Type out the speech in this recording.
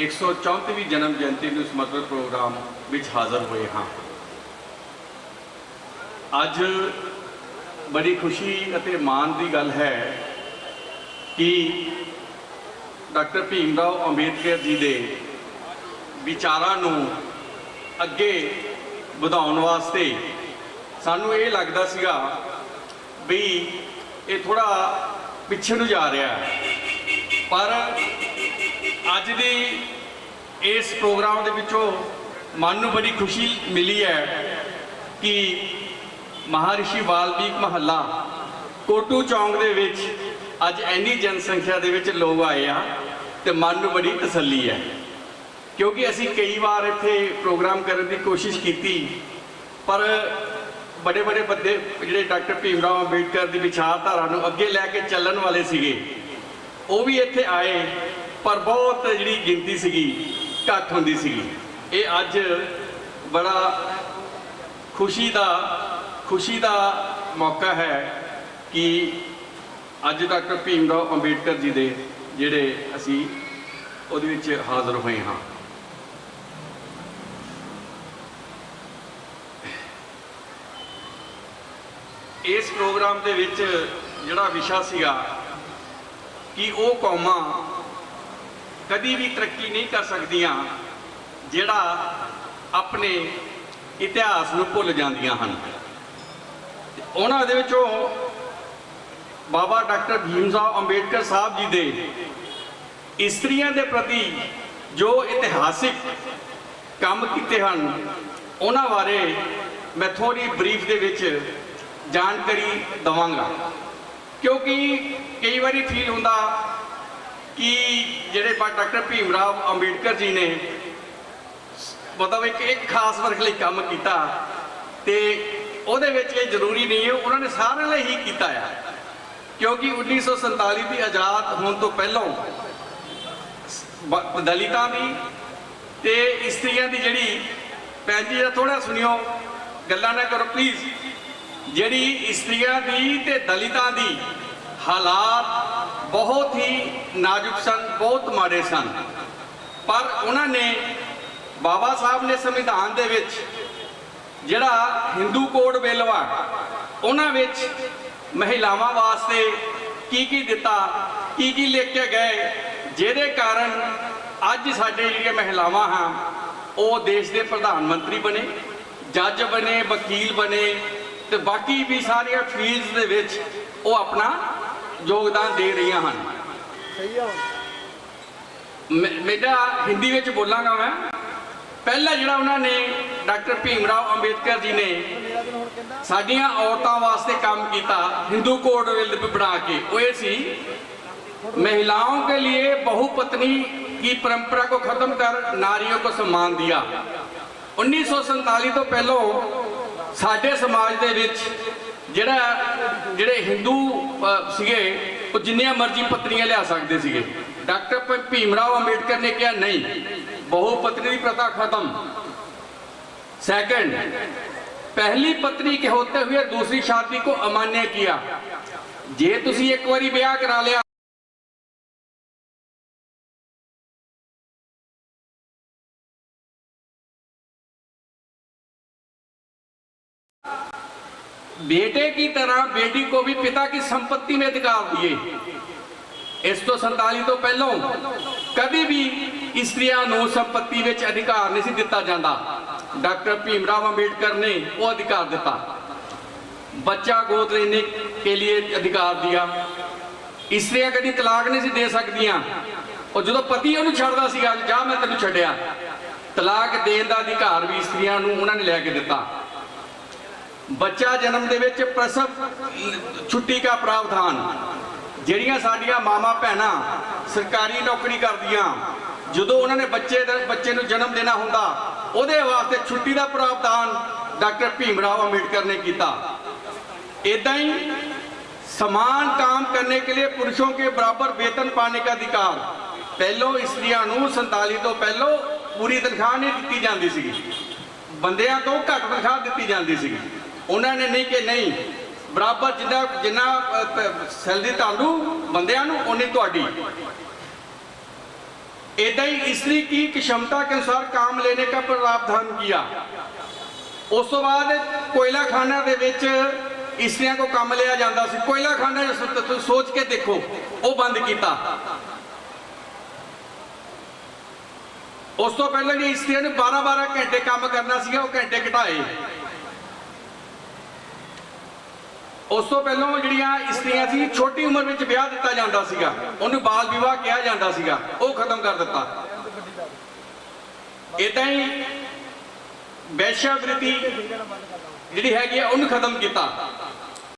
134ਵੀਂ ਜਨਮ ਜਯੰਤੀ ਨੂੰ ਸਮਰਪਿਤ ਪ੍ਰੋਗਰਾਮ ਵਿੱਚ ਹਾਜ਼ਰ ਹੋਏ ਹਾਂ। ਅੱਜ ਬੜੀ ਖੁਸ਼ੀ ਅਤੇ ਮਾਣ ਦੀ ਗੱਲ ਹੈ ਕਿ ਡਾਕਟਰ ਭੀਮ ਰਾਓ ਅੰਬੇਦਕਰ ਜੀ ਦੇ ਵਿਚਾਰਾਂ ਨੂੰ ਅੱਗੇ ਵਧਾਉਣ ਵਾਸਤੇ ਸਾਨੂੰ ਇਹ ਲੱਗਦਾ ਸੀਗਾ ਵੀ ਇਹ ਥੋੜਾ ਪਿੱਛੇ ਨੂੰ ਜਾ ਰਿਹਾ ਪਰ ਅੱਜ ਦੀ ਇਸ ਪ੍ਰੋਗਰਾਮ ਦੇ ਵਿੱਚੋਂ ਮਨ ਨੂੰ ਬੜੀ ਖੁਸ਼ੀ ਮਿਲੀ ਹੈ ਕਿ ਮਹਾਰਿਸ਼ੀ ਵਾਲਮੀਕ ਮਹੱਲਾ ਕੋਟੂ ਚੌਂਕ ਦੇ ਵਿੱਚ ਅੱਜ ਇੰਨੀ ਜਨਸੰਖਿਆ ਦੇ ਵਿੱਚ ਲੋਕ ਆਏ ਆ ਤੇ ਮਨ ਨੂੰ ਬੜੀ ਤਸੱਲੀ ਹੈ। ਕਿਉਂਕਿ ਅਸੀਂ ਕਈ ਵਾਰ ਇੱਥੇ ਪ੍ਰੋਗਰਾਮ ਕਰਨ ਦੀ ਕੋਸ਼ਿਸ਼ ਕੀਤੀ, ਪਰ ਬੜੇ ਬੜੇ ਬੰਦੇ ਜਿਹੜੇ ਡਾਕਟਰ ਭੀਮ ਰਾਓ ਅੰਬੇਡਕਰ ਦੀ ਵਿਚਾਰਧਾਰਾ ਨੂੰ ਅੱਗੇ ਲੈ ਕੇ ਚੱਲਣ ਵਾਲੇ ਸੀਗੇ, ਉਹ ਵੀ ਇੱਥੇ ਆਏ। ਪਰ ਬਹੁਤ ਜਿਹੜੀ ਗਿਣਤੀ ਸੀਗੀ, ਘੱਟ ਹੁੰਦੀ ਸੀਗੀ। ਇਹ ਅੱਜ ਬੜਾ ਖੁਸ਼ੀ ਦਾ ਖੁਸ਼ੀ ਦਾ ਮੌਕਾ ਹੈ ਕਿ ਅੱਜ ਡਾਕਟਰ ਭੀਮ ਰਾਓ ਅੰਬੇਡਕਰ ਜੀ ਦੇ ਜਿਹੜੇ ਅਸੀਂ ਉਹਦੇ ਵਿੱਚ ਹਾਜ਼ਰ ਹੋਏ ਹਾਂ। ਇਸ ਪ੍ਰੋਗਰਾਮ ਦੇ ਵਿੱਚ ਜਿਹੜਾ ਵਿਸ਼ਾ ਸੀਗਾ ਕਿ ਉਹ ਕੌਮਾਂ ਕਦੀ ਵੀ ਤਰੱਕੀ ਨਹੀਂ ਕਰ ਸਕਦੀਆਂ ਜਿਹੜਾ ਆਪਣੇ ਇਤਿਹਾਸ ਨੂੰ ਭੁੱਲ ਜਾਂਦੀਆਂ ਹਨ। ਉਹਨਾਂ ਦੇ ਵਿੱਚੋਂ ਬਾਬਾ ਡਾਕਟਰ ਭੀਮ ਸਾਹਿਬ ਅੰਬੇਡਕਰ ਸਾਹਿਬ ਜੀ ਦੇ ਇਸਤਰੀਆਂ ਦੇ ਪ੍ਰਤੀ ਜੋ ਇਤਿਹਾਸਿਕ ਕੰਮ ਕੀਤੇ ਹਨ, ਉਹਨਾਂ ਬਾਰੇ ਮੈਂ ਥੋੜੀ ਬਰੀਫ ਦੇ ਵਿੱਚ ਜਾਣਕਾਰੀ ਦਵਾਂਗਾ। ਕਿਉਂਕਿ ਕਈ ਵਾਰੀ ਫੀਲ ਹੁੰਦਾ ਕਿ ਜਿਹੜੇ ਡਾਕਟਰ ਭੀਮ ਰਾਵ ਅੰਬੇਡਕਰ ਜੀ ਨੇ ਮਤਲਬ ਇੱਕ ਇੱਕ ਖਾਸ ਵਰਗ ਲਈ ਕੰਮ ਕੀਤਾ ਤੇ ਉਹਦੇ ਵਿੱਚ ਇਹ ਜ਼ਰੂਰੀ ਨਹੀਂ ਹੈ, ਉਹਨਾਂ ਨੇ ਸਾਰਿਆਂ ਲਈ ਹੀ ਕੀਤਾ ਆ। ਕਿਉਂਕਿ 1947 ਦੀ ਆਜ਼ਾਦ ਹੋਣ ਤੋਂ ਪਹਿਲਾਂ ਦਲਿਤਾਂ ਦੀ ਤੇ ਇਸਤਰੀਆਂ ਦੀ ਜਿਹੜੀ, ਭੈਣ ਜੀ, ਜਰਾ ਥੋੜਾ ਸੁਣਿਓ, ਗੱਲਾਂ ਨਾ ਕਰੋ ਪਲੀਜ਼ ਜਿਹੜੀ ਇਸਤਰੀਆਂ ਦੀ ਤੇ ਦਲਿਤਾਂ ਦੀ ਹਾਲਾਤ ਬਹੁਤ ਹੀ ਨਾਜ਼ੁਕ ਸਨ, ਬਹੁਤ ਮਾੜੇ ਸਨ। ਪਰ ਉਹਨਾਂ ਨੇ ਬਾਬਾ ਸਾਹਿਬ ਨੇ ਸੰਵਿਧਾਨ ਦੇ ਵਿੱਚ ਜਿਹੜਾ ਹਿੰਦੂ ਕੋਡ ਬਿੱਲ ਵਾ, ਉਹਨਾਂ ਵਿੱਚ ਮਹਿਲਾਵਾਂ ਵਾਸਤੇ ਕੀ ਕੀ ਦਿੱਤਾ, ਕੀ ਕੀ ਲਿਖ ਕੇ ਗਏ, ਜਿਹਦੇ ਕਾਰਨ ਅੱਜ ਸਾਡੇ ਜਿਹੜੀਆਂ ਮਹਿਲਾਵਾਂ ਹਨ ਉਹ ਦੇਸ਼ ਦੇ ਪ੍ਰਧਾਨ ਮੰਤਰੀ ਬਣੇ, ਜੱਜ ਬਣੇ, ਵਕੀਲ ਬਣੇ, ਤੇ ਬਾਕੀ ਵੀ ਸਾਰੀਆਂ ਫੀਲਡਸ ਦੇ ਵਿੱਚ ਉਹ ਆਪਣਾ ਯੋਗਦਾਨ ਦੇ ਰਹੀਆਂ ਹਨ ਮੈਂ- ਮੇਰਾ ਹਿੰਦੀ ਵਿੱਚ ਬੋਲਾਂਗਾ ਮੈਂ ਪਹਿਲਾ ਜਿਹੜਾ ਉਹਨਾਂ ਨੇ ਡਾਕਟਰ ਭੀਮ ਰਾਓ ਅੰਬੇਦਕਰ ਜੀ ਨੇ ਸਾਡੀਆਂ ਔਰਤਾਂ ਵਾਸਤੇ ਕੰਮ ਕੀਤਾ ਹਿੰਦੂ ਕੋਡ ਬਿੱਲ ਬਣਾ ਕੇ ਉਹ ਇਹ ਸੀ महिलाओं के लिए बहुपत्नी की परंपरा को खत्म कर नारियों को सम्मान दिया 1947 ਤੋਂ ਪਹਿਲਾਂ ਸਾਡੇ ਸਮਾਜ ਦੇ ਵਿੱਚ ਜਿਹੜਾ ਜਿਹੜੇ ਹਿੰਦੂ ਅ, ਸੀਗੇ ਉਹ ਜਿੰਨੀਆਂ ਮਰਜ਼ੀ ਪਤਨੀਆਂ ਲਿਆ ਸਕਦੇ ਸੀਗੇ ਡਾਕਟਰ ਭ- ਭੀਮ ਰਾਓ ਅੰਬੇਡਕਰ ਨੇ ਕਿਹਾ ਨਹੀਂ ਬਹੁ ਪਤਨੀ ਦੀ ਪ੍ਰਥਾ ਖਤਮ सेकंड पहली पत्नी के होते हुए दूसरी शादी को अमान्य किया जे ਤੁਸੀਂ ਇੱਕ ਵਾਰੀ ਵਿਆਹ ਕਰਾ ਲਿਆ बेटे की तरह बेटी को भी पिता की संपत्ति में अधिकार दिए। इस तो संताली ਤੋਂ ਪਹਿਲਾਂ ਕਦੇ ਵੀ ਇਸਤਰੀਆਂ ਨੂੰ ਸੰਪਤੀ ਵਿੱਚ ਅਧਿਕਾਰ ਨਹੀਂ ਸੀ ਦਿੱਤਾ ਜਾਂਦਾ ਡਾਕਟਰ ਭੀਮ ਰਾਵ ਅੰਬੇਡਕਰ ਨੇ ਉਹ ਅਧਿਕਾਰ ਦਿੱਤਾ ਬੱਚਾ ਗੋਦ ਲੈਣੇ ਕੇ ਲਈ ਅਧਿਕਾਰ ਦਿਆ ਇਸਤਰੀਆਂ ਕਦੀ ਤਲਾਕ ਨਹੀਂ ਸੀ ਦੇ ਸਕਦੀਆਂ ਉਹ ਜਦੋਂ ਪਤੀ ਉਹਨੂੰ ਛੱਡਦਾ ਸੀਗਾ ਜਾ ਮੈਂ ਤੈਨੂੰ ਛੱਡਿਆ ਤਲਾਕ ਦੇਣ ਦਾ ਅਧਿਕਾਰ ਵੀ ਇਸਤਰੀਆਂ ਨੂੰ ਉਹਨਾਂ ਨੇ ਲੈ ਕੇ ਦਿੱਤਾ ਬੱਚਾ ਜਨਮ ਦੇ ਵਿੱਚ ਪ੍ਰਸਵ ਛੁੱਟੀ ਦਾ ਪ੍ਰਾਵਧਾਨ ਜਿਹੜੀਆਂ ਸਾਡੀਆਂ ਮਾਮਾ ਭੈਣਾਂ ਸਰਕਾਰੀ ਨੌਕਰੀ ਕਰਦੀਆਂ ਜਦੋਂ ਉਹਨਾਂ ਨੇ ਬੱਚੇ ਦੇ ਬੱਚੇ ਨੂੰ ਜਨਮ ਦੇਣਾ ਹੁੰਦਾ ਉਹਦੇ ਵਾਸਤੇ ਛੁੱਟੀ ਦਾ ਪ੍ਰਾਵਧਾਨ ਡਾਕਟਰ ਭੀਮ ਰਾਓ ਅੰਬੇਡਕਰ ਨੇ ਕੀਤਾ इतना ही समान काम करने के लिए पुरुषों के बराबर वेतन पाने का अधिकार ਪਹਿਲੋਂ ਇਸਤਰੀਆਂ ਨੂੰ 47 ਤੋਂ ਪਹਿਲੋਂ ਪੂਰੀ ਤਨਖਾਹ ਨਹੀਂ ਦਿੱਤੀ ਜਾਂਦੀ ਸੀਗੀ ਬੰਦਿਆਂ ਤੋਂ ਘੱਟ ਤਨਖਾਹ ਦਿੱਤੀ ਜਾਂਦੀ ਸੀਗੀ ਉਹਨਾਂ ਨੇ ਨਹੀਂ ਕਿ ਨਹੀਂ ਬਰਾਬਰ ਜਿੰਨਾ ਜਿੰਨਾ ਸੈਲਰੀ ਤੁਹਾਨੂੰ ਬੰਦਿਆਂ ਨੂੰ ਉਨੀ ਤੁਹਾਡੀ इतना ही स्त्री की क्षमता के अनुसार काम लेने का प्रावधान किया ਉਸ ਤੋਂ ਬਾਅਦ ਕੋਇਲਾ ਖਾਨਾ ਦੇ ਵਿੱਚ ਇਸਤਰੀਆਂ ਕੋ ਕੰਮ ਲਿਆ ਜਾਂਦਾ ਸੀ ਕੋਇਲਾ ਖਾਨਾ ਜੇ ਸੋ- ਤੁਸੀਂ ਸੋਚ ਕੇ ਦੇਖੋ ਉਹ ਬੰਦ ਕੀਤਾ ਉਸ ਤੋਂ ਪਹਿਲਾਂ ਜਿਹੜੀ ਇਸਤਰੀਆਂ ਨੇ 12 12 ਘੰਟੇ ਕੰਮ ਕਰਨਾ ਸੀਗਾ ਉਹ ਘੰਟੇ ਘਟਾਏ ਉਸ ਤੋਂ ਪਹਿਲਾਂ ਜਿਹੜੀਆਂ ਇਸਤਰੀਆਂ ਸੀ, ਛੋਟੀ ਉਮਰ ਵਿੱਚ ਵਿਆਹ ਦਿੱਤਾ ਜਾਂਦਾ ਸੀਗਾ। ਉਹਨੂੰ ਬਾਲ ਵਿਵਾਹ ਕਿਹਾ ਜਾਂਦਾ ਸੀਗਾ। ਉਹ ਖਤਮ ਕਰ ਦਿੱਤਾ। ਇਦਾਂ ਹੀ ਵੈਸ਼ਾਵ੍ਰਿਤੀ ਜਿਹੜੀ ਹੈਗੀ ਆ, ਉਹਨੂੰ ਖਤਮ ਕੀਤਾ।